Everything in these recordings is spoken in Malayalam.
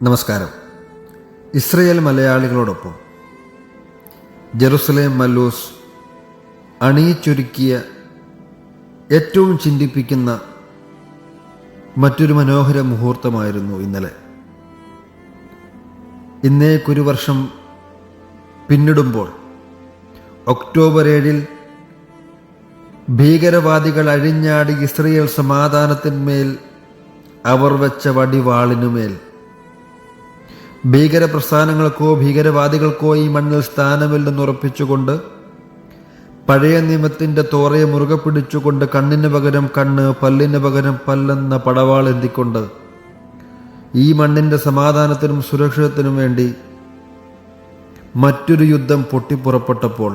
നമസ്കാരം. ഇസ്രയേൽ മലയാളികളോടൊപ്പം ജെറുസലേം മല്ലൂസ് അണിയിച്ചൊരുക്കിയ ഏറ്റവും ചിന്തിപ്പിക്കുന്ന മറ്റൊരു മനോഹര മുഹൂർത്തമായിരുന്നു ഇന്നലെ. ഇന്നേക്കൊരു വർഷം പിന്നിടുമ്പോൾ ഒക്ടോബർ ഏഴിൽ ഭീകരവാദികൾ അഴിഞ്ഞാടി ഇസ്രയേൽ സമാധാനത്തിന്മേൽ അവർ വെച്ച വടിവാളിനുമേൽ ഭീകര പ്രസ്ഥാനങ്ങൾക്കോ ഭീകരവാദികൾക്കോ ഈ മണ്ണിൽ സ്ഥാനമില്ലെന്ന് ഉറപ്പിച്ചുകൊണ്ട് പഴയ നിയമത്തിന്റെ തോറയെ മുറുകെ പിടിച്ചുകൊണ്ട് കണ്ണിന് പകരം കണ്ണ് പല്ലിന് പകരം പല്ലെന്ന പടവാൾ എന്തിക്കൊണ്ട് ഈ മണ്ണിന്റെ സമാധാനത്തിനും സുരക്ഷിതത്തിനും വേണ്ടി മറ്റൊരു യുദ്ധം പൊട്ടിപ്പുറപ്പെട്ടപ്പോൾ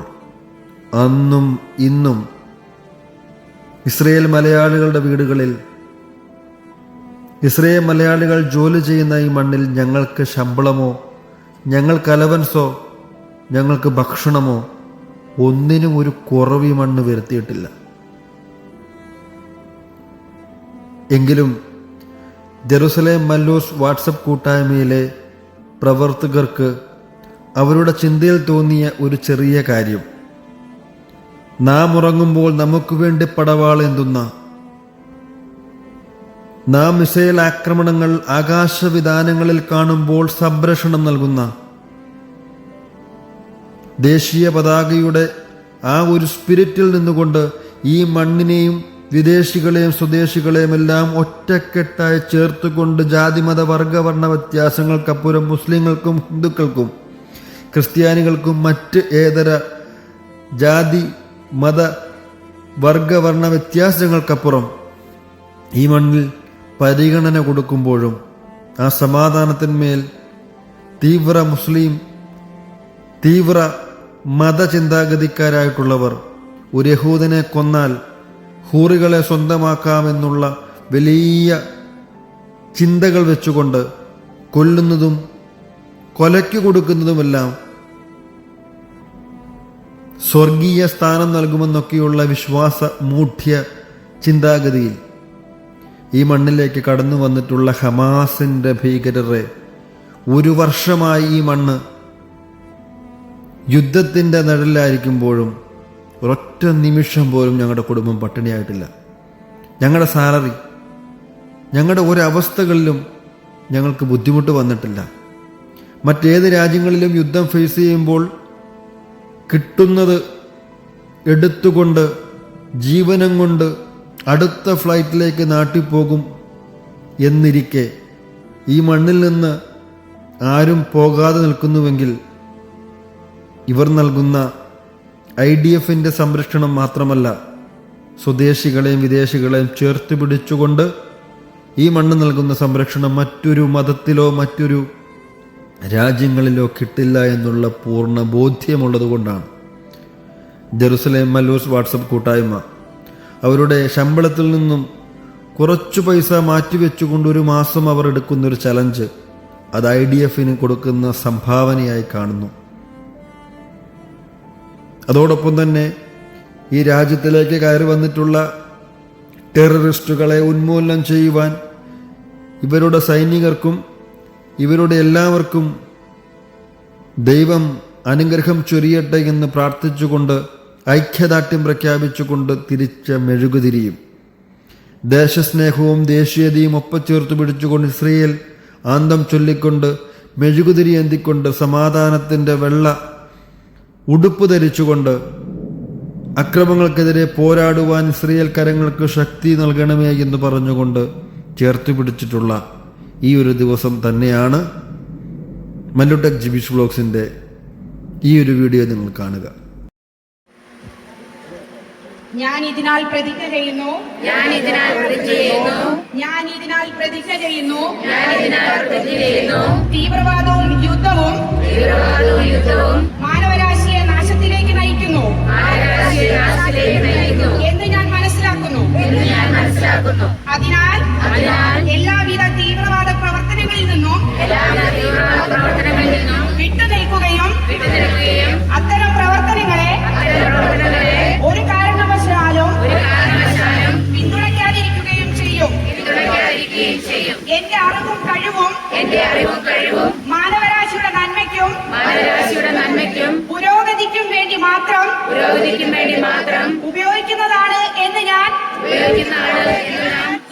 അന്നും ഇന്നും ഇസ്രയേൽ മലയാളികളുടെ വീടുകളിൽ ഇസ്രയേൽ മലയാളികൾ ജോലി ചെയ്യുന്ന ഈ മണ്ണിൽ ഞങ്ങൾക്ക് ശമ്പളമോ ഞങ്ങൾക്ക് അലവൻസോ ഞങ്ങൾക്ക് ഭക്ഷണമോ ഒന്നിനും ഒരു കുറവ് ഈ മണ്ണ് വരുത്തിയിട്ടില്ല. എങ്കിലും ജെറുസലേം മല്ലൂസ് വാട്സപ്പ് കൂട്ടായ്മയിലെ പ്രവർത്തകർക്ക് അവരുടെ ചിന്തയിൽ തോന്നിയ ഒരു ചെറിയ കാര്യം. നാം ഉറങ്ങുമ്പോൾ നമുക്ക് വേണ്ടി പടവാളെന്തുന്ന നാം മിസൈൽ ആക്രമണങ്ങൾ ആകാശവിധാനങ്ങളിൽ കാണുമ്പോൾ സംരക്ഷണം നൽകുന്ന ദേശീയ പതാകയുടെ ആ ഒരു സ്പിരിറ്റിൽ നിന്നുകൊണ്ട് ഈ മണ്ണിനെയും വിദേശികളെയും സ്വദേശികളെയും എല്ലാം ഒറ്റക്കെട്ടായി ചേർത്തുകൊണ്ട് ജാതിമത വർഗവർണ വ്യത്യാസങ്ങൾക്കപ്പുറം മുസ്ലിങ്ങൾക്കും ഹിന്ദുക്കൾക്കും ക്രിസ്ത്യാനികൾക്കും മറ്റ് ഏതര ജാതി മത വർഗവർണ വ്യത്യാസങ്ങൾക്കപ്പുറം ഈ മണ്ണിൽ പരിഗണന കൊടുക്കുമ്പോഴും ആ സമാധാനത്തിന്മേൽ തീവ്ര മുസ്ലിം തീവ്ര മതചിന്താഗതിക്കാരായിട്ടുള്ളവർ ഒരു യഹൂദനെ കൊന്നാൽ ഹൂറികളെ സ്വന്തമാക്കാമെന്നുള്ള വലിയ ചിന്തകൾ വെച്ചുകൊണ്ട് കൊല്ലുന്നതും കൊലയ്ക്ക് കൊടുക്കുന്നതുമെല്ലാം സ്വർഗീയ സ്ഥാനം നൽകുമെന്നൊക്കെയുള്ള വിശ്വാസ മൂഢ്യ ചിന്താഗതിയിൽ ഈ മണ്ണിലേക്ക് കടന്നു വന്നിട്ടുള്ള ഹമാസിന്റെ ഭീകരരെ ഒരു വർഷമായി ഈ മണ്ണ് യുദ്ധത്തിന്റെ നിഴലിലായിരിക്കുമ്പോഴും ഒരൊറ്റ നിമിഷം പോലും ഞങ്ങളുടെ കുടുംബം പട്ടിണിയായിട്ടില്ല. ഞങ്ങളുടെ സാലറി ഞങ്ങളുടെ ഒരവസ്ഥകളിലും ഞങ്ങൾക്ക് ബുദ്ധിമുട്ട് വന്നിട്ടില്ല. മറ്റേത് രാജ്യങ്ങളിലും യുദ്ധം ഫേസ് ചെയ്യുമ്പോൾ കിട്ടുന്നത് എടുത്തുകൊണ്ട് ജീവനം കൊണ്ട് അടുത്ത ഫ്ലൈറ്റിലേക്ക് നാട്ടിൽ പോകും എന്നിരിക്കെ ഈ മണ്ണിൽ നിന്ന് ആരും പോകാതെ നിൽക്കുന്നുവെങ്കിൽ ഇവർ നൽകുന്ന ഐ ഡി എഫിന്റെ സംരക്ഷണം മാത്രമല്ല സ്വദേശികളെയും വിദേശികളെയും ചേർത്ത് പിടിച്ചുകൊണ്ട് ഈ മണ്ണ് നൽകുന്ന സംരക്ഷണം മറ്റൊരു മതത്തിലോ മറ്റൊരു രാജ്യങ്ങളിലോ കിട്ടില്ല എന്നുള്ള പൂർണ ബോധ്യമുള്ളതുകൊണ്ടാണ്. ജെറുസലേം മല്ലൂസ് വാട്സപ്പ് കൂട്ടായ്മ. അവരുടെ ശമ്പളത്തിൽ നിന്നും കുറച്ചു പൈസ മാറ്റിവെച്ചുകൊണ്ട് ഒരു മാസം അവർ എടുക്കുന്ന ഒരു ചലഞ്ച് അത് ഐ ഡി എഫിന് കൊടുക്കുന്ന സംഭാവനയായി കാണുന്നു. അതോടൊപ്പം തന്നെ ഈ രാജ്യത്തിലേക്ക് കയറി വന്നിട്ടുള്ള ടെററിസ്റ്റുകളെ ഉന്മൂലനം ചെയ്യുവാൻ ഇവരുടെ സൈനികർക്കും ഇവരുടെ എല്ലാവർക്കും ദൈവം അനുഗ്രഹം ചൊരിയട്ടെ എന്ന് പ്രാർത്ഥിച്ചുകൊണ്ട് ഐക്യദാർഢ്യം പ്രഖ്യാപിച്ചുകൊണ്ട് തിരിച്ച മെഴുകുതിരിയും. ദേശസ്നേഹവും ദേശീയതയും ഒപ്പച്ചേർത്ത് പിടിച്ചുകൊണ്ട് ഇസ്രയേൽ ആന്തം ചൊല്ലിക്കൊണ്ട് മെഴുകുതിരി എന്തിക്കൊണ്ട് സമാധാനത്തിന്റെ വെള്ള ഉടുപ്പ് ധരിച്ചുകൊണ്ട് അക്രമങ്ങൾക്കെതിരെ പോരാടുവാൻ ഇസ്രയേൽ കരങ്ങൾക്ക് ശക്തി നൽകണമേ എന്ന് പറഞ്ഞുകൊണ്ട് ചേർത്ത് പിടിച്ചിട്ടുള്ള ഈ ഒരു ദിവസം തന്നെയാണ് മല്ലുടെക് ജിബിഷ് ബ്ലോഗ്സിന്റെ ഈ ഒരു വീഡിയോ നിങ്ങൾ കാണുക. ഞാൻ ഇതിനാൽ പ്രതിജ്ഞ ചെയ്യുന്നു. ഞാൻ ഇതിനാൽ പ്രതിജ്ഞ ചെയ്യുന്നു. ഞാൻ ഇതിനാൽ പ്രതിജ്ഞ ചെയ്യുന്നു. ഞാൻ ഇതിനാൽ പ്രതിജ്ഞ ചെയ്യുന്നു. തീവ്രവാദവും യുദ്ധവും തീവ്രവാദവും യുദ്ധവും മാനവരാശിയെ നാശത്തിലേക്ക് നയിക്കുന്നു. മാനവരാശിയെ നാശത്തിലേക്ക് നയിക്കുന്നു. എന്ന് ഞാൻ മനസ്സിലാക്കുന്നു. എന്ന് ഞാൻ മനസ്സിലാക്കുന്നു. അതിനാൽ അതിനാൽ എല്ലാവിധ തീവ്രവാദ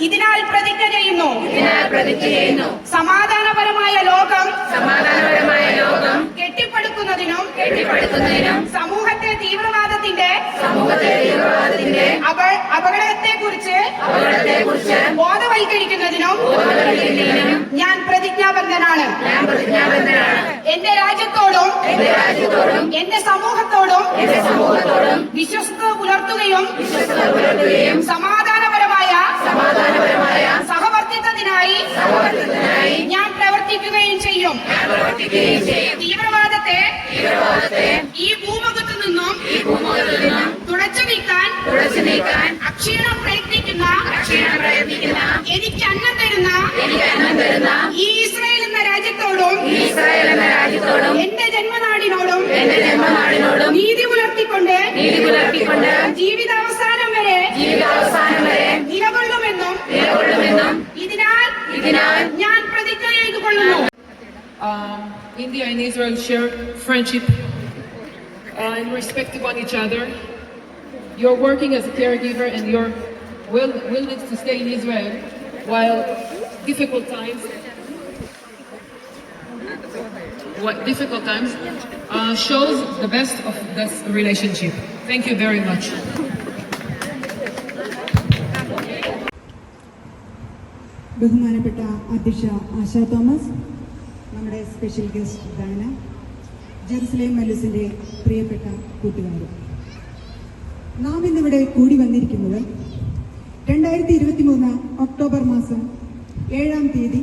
ഇതിനാൽ പ്രതിജ്ഞ ചെയ്യുന്നു. ഇതിനാൽ പ്രതിജ്ഞ ചെയ്യുന്നു. സമാധാനപരമായ ലോകം സമാധാനപരമായ ലോകം കെട്ടിപ്പടുക്കുന്നതിനും കെട്ടിപ്പടുക്കുന്നതിനും സമൂഹത്തെ തീവ്രവാദത്തിന്റെ സമൂഹത്തിലെ തീവ്രവാദത്തിന്റെ അപകടത്തെ കുറിച്ച് അപകടത്തെ കുറിച്ച് ബോധവൽക്കരിക്കുന്നതിനും ഞാൻ പ്രതിജ്ഞാബദ്ധനാണ്. ഞാൻ പ്രതിജ്ഞാബദ്ധനാണ്. എന്റെ രാജ്യത്തോടും എന്റെ രാജ്യത്തോടും എന്റെ സമൂഹത്തോടും എന്റെ സമൂഹത്തോടും വിശ്വസ്ത പുലർത്തുകയും വിശ്വസ്തത പുലർത്തുകയും സമാധാനപരമായ തീവ്രവാദത്തെ ഈ ഭൂമുഖത്തു നിന്നും ഈ തുടച്ചു നീക്കാൻ തുടച്ചു നീക്കാൻ അക്ഷീണം പ്രയത്നിക്കുന്ന അക്ഷീണം പ്രയത്നിക്കുന്ന എനിക്ക് അന്നം തരുന്ന എനിക്ക് അന്നം തരുന്ന ഈ ഇസ്രായേൽ എന്ന രാജ്യത്തോടും ഇസ്രായേൽ എന്ന രാജ്യത്തോടും എന്റെ ജന്മനാടിനോടും എന്റെ ജന്മനാടിനോടും നീതി പുലർത്തിക്കൊണ്ട് നീതി പുലർത്തിക്കൊണ്ട് ജീവിതാവസാനം Israel share friendship uh, and respect to one each other. You're working as a caregiver and your will, willingness to stay in Israel while difficult times, what difficult times, uh, shows the best of this relationship. Thank you very much. ബഹുമാനപ്പെട്ട അധ്യക്ഷ ആശ തോമസ് നമ്മുടെ special guest Dana Jerusalem മല്ലൂസിന്റെ പ്രിയപ്പെട്ട കൂട്ടുകാർ നാം ഇന്നിവിടെ കൂടി വന്നിരിക്കുന്നത് രണ്ടായിരത്തി ഇരുപത്തി മൂന്ന് ഒക്ടോബർ മാസം ഏഴാം തീയതി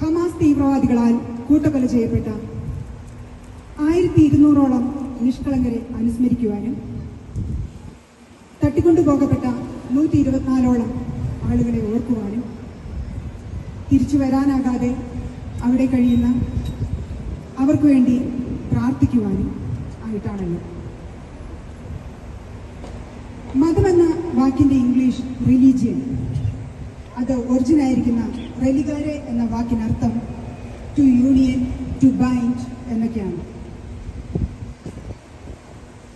ഹമാസ് തീവ്രവാദികളാൽ കൂട്ടക്കൊല ചെയ്യപ്പെട്ട ആയിരത്തി ഇരുന്നൂറോളം നിഷ്കളങ്കരെ അനുസ്മരിക്കുവാനും തട്ടിക്കൊണ്ടുപോകപ്പെട്ട നൂറ്റി ഇരുപത്തിനാലോളം ആളുകളെ ഓർക്കുവാനും തിരിച്ചു വരാനാകാതെ അവിടെ കഴിയുന്ന അവർക്ക് വേണ്ടി പ്രാർത്ഥിക്കുവാനും ആയിട്ടാണല്ലോ. മതമെന്ന വാക്കിന്റെ ഇംഗ്ലീഷ് റിലീജിയൻ അത് ഒറിജിനായിരിക്കുന്ന റെലിഗാരെ എന്ന വാക്കിനർത്ഥം ടു യൂണിയൻ ടു ബൈൻഡ് എന്നൊക്കെയാണ്.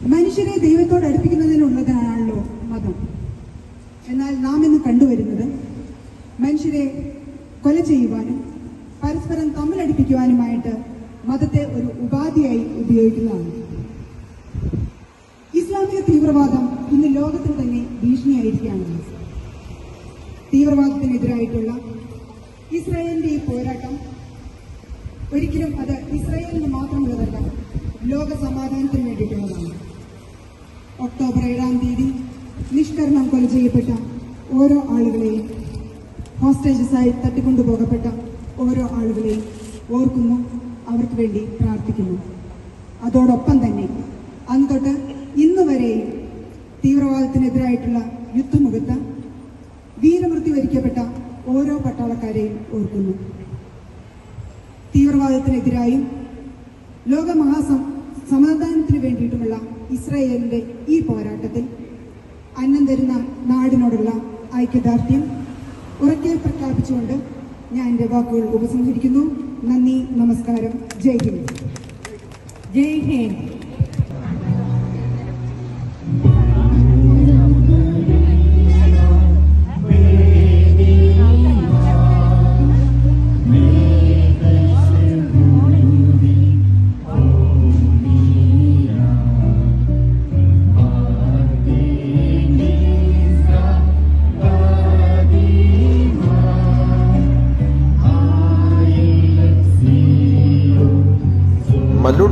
മനുഷ്യരെ ദൈവത്തോട് അടുപ്പിക്കുന്നതിനുള്ളതാണല്ലോ മതം. എന്നാൽ നാം ഇന്ന് കണ്ടുവരുന്നത് മനുഷ്യരെ കൊല ചെയ്യുവാനും പരസ്പരം തമ്മിലടിപ്പിക്കുവാനുമായിട്ട് മതത്തെ ഒരു ഉപാധിയായി ഉപയോഗിക്കുന്നതാണ്. ഇസ്ലാമിക തീവ്രവാദം ഇന്ന് ലോകത്തിൽ തന്നെ ഭീഷണിയായിരിക്കുകയാണ്. തീവ്രവാദത്തിനെതിരായിട്ടുള്ള ഇസ്രായേലിന്റെ ഈ പോരാട്ടം ഒരിക്കലും അത് ഇസ്രായേലിന് മാത്രമുള്ളതല്ല ലോക സമാധാനത്തിന് വേണ്ടിയിട്ടുള്ളതാണ്. ഒക്ടോബർ ഏഴാം തീയതി നിഷ്കരണം കൊല ചെയ്യപ്പെട്ട ഓരോ ആളുകളെയും ഹോസ്റ്റേജസായി തട്ടിക്കൊണ്ടുപോകപ്പെട്ട ഓരോ ആളുകളെയും ഓർക്കുന്നു അവർക്ക് വേണ്ടി പ്രാർത്ഥിക്കുന്നു. അതോടൊപ്പം തന്നെ അന്ന് തൊട്ട് ഇന്ന് വരെയും തീവ്രവാദത്തിനെതിരായിട്ടുള്ള യുദ്ധമുഖത്ത് വീരമൃത്യു വരിക്കപ്പെട്ട ഓരോ പട്ടാളക്കാരെയും ഓർക്കുന്നു. തീവ്രവാദത്തിനെതിരായും ലോകമഹാസം സമാധാനത്തിന് വേണ്ടിയിട്ടുമുള്ള ഇസ്രായേലിന്റെ ഈ പോരാട്ടത്തിൽ അന്നം തരുന്ന നാടിനോടുള്ള ഐക്യദാർഢ്യം ഉറക്കെ പ്രഖ്യാപിച്ചുകൊണ്ട് ഞാൻ എന്റെ വാക്കുകൾ ഉപസംഹരിക്കുന്നു. നന്ദി നമസ്കാരം. ജയ് ഹിന്ദ്. ജയ് ഹിന്ദ്.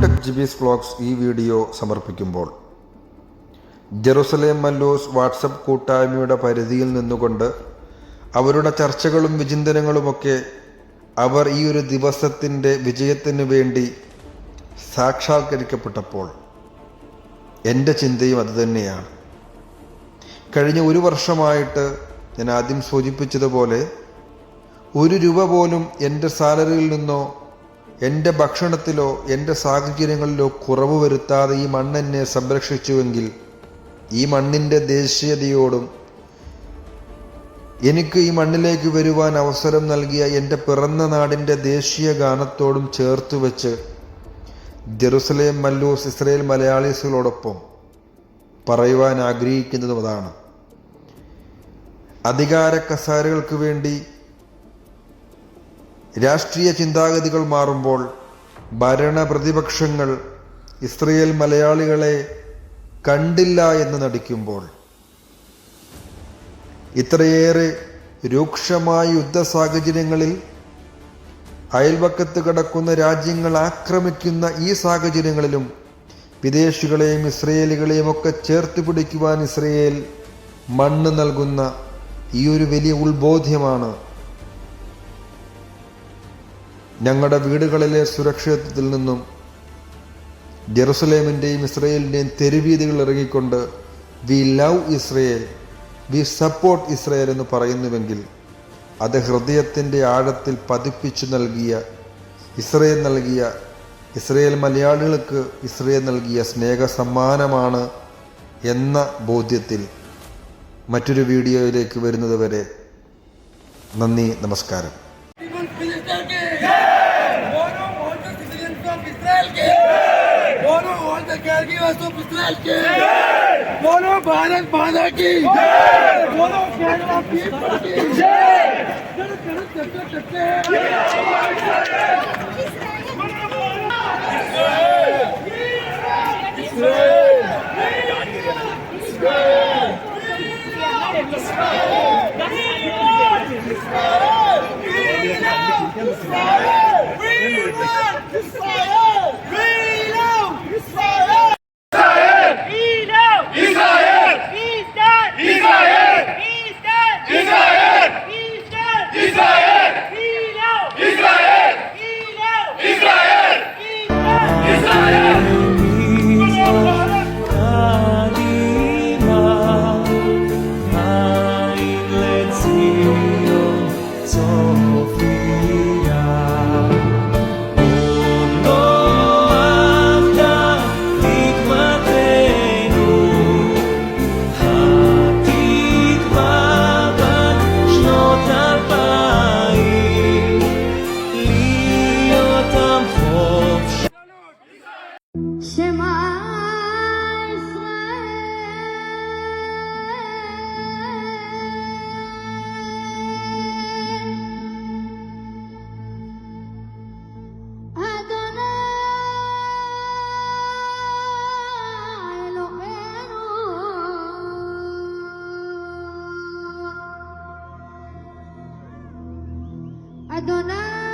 ടെക് ജിബീസ് വ്ളോഗ്സ് ഈ വീഡിയോ സമർപ്പിക്കുമ്പോൾ ജെറുസലേം മല്ലൂസ് വാട്സപ്പ് കൂട്ടായ്മയുടെ പരിധിയിൽ നിന്നുകൊണ്ട് അവരുടെ ചർച്ചകളും വിചിന്തനങ്ങളുമൊക്കെ അവർ ഈ ഒരു ദിവസത്തിന്റെ വിജയത്തിനു വേണ്ടി സാക്ഷാത്കരിക്കപ്പെട്ടപ്പോൾ എന്റെ ചിന്തയും അതുതന്നെയാണ് കഴിഞ്ഞ ഒരു വർഷമായിട്ട് ഞാൻ ആദ്യം സൂചിപ്പിച്ചതുപോലെ ഒരു രൂപ പോലും എന്റെ സാലറിയിൽ നിന്നോ എന്റെ ഭക്ഷണത്തിലോ എന്റെ സാഹചര്യങ്ങളിലോ കുറവ് വരുത്താതെ ഈ മണ്ണെന്നെ സംരക്ഷിച്ചുവെങ്കിൽ ഈ മണ്ണിന്റെ ദേശീയതയോടും എനിക്ക് ഈ മണ്ണിലേക്ക് വരുവാൻ അവസരം നൽകിയ എന്റെ പിറന്ന നാടിന്റെ ദേശീയ ഗാനത്തോടും ചേർത്ത് വെച്ച് ജെറുസലേം മല്ലൂസ് ഇസ്രയേൽ മലയാളീസുകളോടൊപ്പം പറയുവാൻ ആഗ്രഹിക്കുന്നതും അതാണ്. അധികാര കസാരകൾക്ക് വേണ്ടി രാഷ്ട്രീയ ചിന്താഗതികൾ മാറുമ്പോൾ ഭരണ പ്രതിപക്ഷങ്ങൾ ഇസ്രയേൽ മലയാളികളെ കണ്ടില്ല എന്ന് നടിക്കുമ്പോൾ ഇത്രയേറെ രൂക്ഷമായ യുദ്ധ സാഹചര്യങ്ങളിൽ അയൽവക്കത്ത് കിടക്കുന്ന രാജ്യങ്ങൾ ആക്രമിക്കുന്ന ഈ സാഹചര്യങ്ങളിലും വിദേശികളെയും ഇസ്രയേലികളെയും ഒക്കെ ചേർത്ത് പിടിക്കുവാൻ ഇസ്രയേൽ മണ്ണ് നൽകുന്ന ഈ ഒരു വലിയ ഉത്ബോധ്യമാണ് ഞങ്ങളുടെ വീടുകളിലെ സുരക്ഷിതത്വത്തിൽ നിന്നും ജെറുസലേമിന്റെയും ഇസ്രയേലിന്റെയും തെരുവീതികൾ ഇറങ്ങിക്കൊണ്ട് we love Israel we support Israel എന്ന് പറയുന്നുവെങ്കിൽ അത് ഹൃദയത്തിന്റെ ആഴത്തിൽ പതിപ്പിച്ചു നൽകിയ ഇസ്രയേൽ നൽകിയ ഇസ്രയേൽ മലയാളികൾക്ക് ഇസ്രയേൽ നൽകിയ സ്നേഹ സമ്മാനമാണ് എന്ന ബോധ്യത്തിൽ മറ്റൊരു വീഡിയോയിലേക്ക് വരുന്നത് വരെ നന്ദി നമസ്കാരം. सरकार की वस्तु पुस्तकाल के बोलो भारत माता की बोलो केरला की करते हैं Adonai.